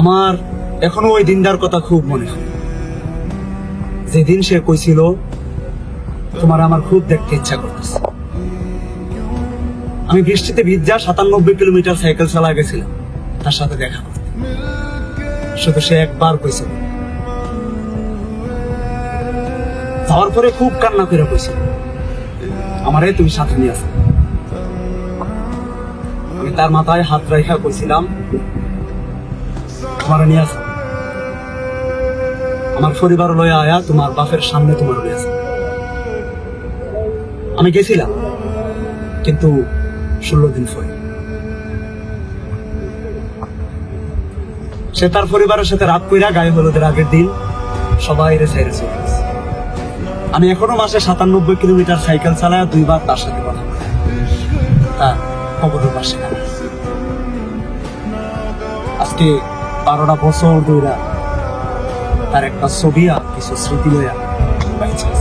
আমার এখনও ওই দিনটার কথা খুব মনে হয়। যেদিন সে কইছিল, তোমার আমার খুব দেখতে ইচ্ছা করতেছে। আমি বৃষ্টিতে ভিজা সাতানব্বই কিলোমিটার সাইকেল চালা গেছিলাম, তার সাথে দেখা করতে। শুধু সে একবার কইছিল। যাওয়ার পরে খুব কান্না করে কইছিল, আমারে তুমি সাথে নিয়ে আসো। আমি তার মাথায় হাত রেখা কইছিলাম তোমার নিয়ে আসো। আমার পরিবার লয়ে আয়া তোমার বাপের সামনে তোমার লয়ে আসো। আমি গেছিলাম, কিন্তু ষোলো দিন পরে। সে তার পরিবারের সাথে রাত কইরা গায়ে হলুদের আগের দিন সবাই রে সাইরে চলে গেছে। আমি এখনও মাসে সাতানব্বই কিলোমিটার সাইকেল চালায় দুইবার তার সাথে কথা বলি। তার খবরের পাশে আজকে বারোটা বছর ধরে তার একটা ছবি আর কিছু স্মৃতি লইয়া আছে।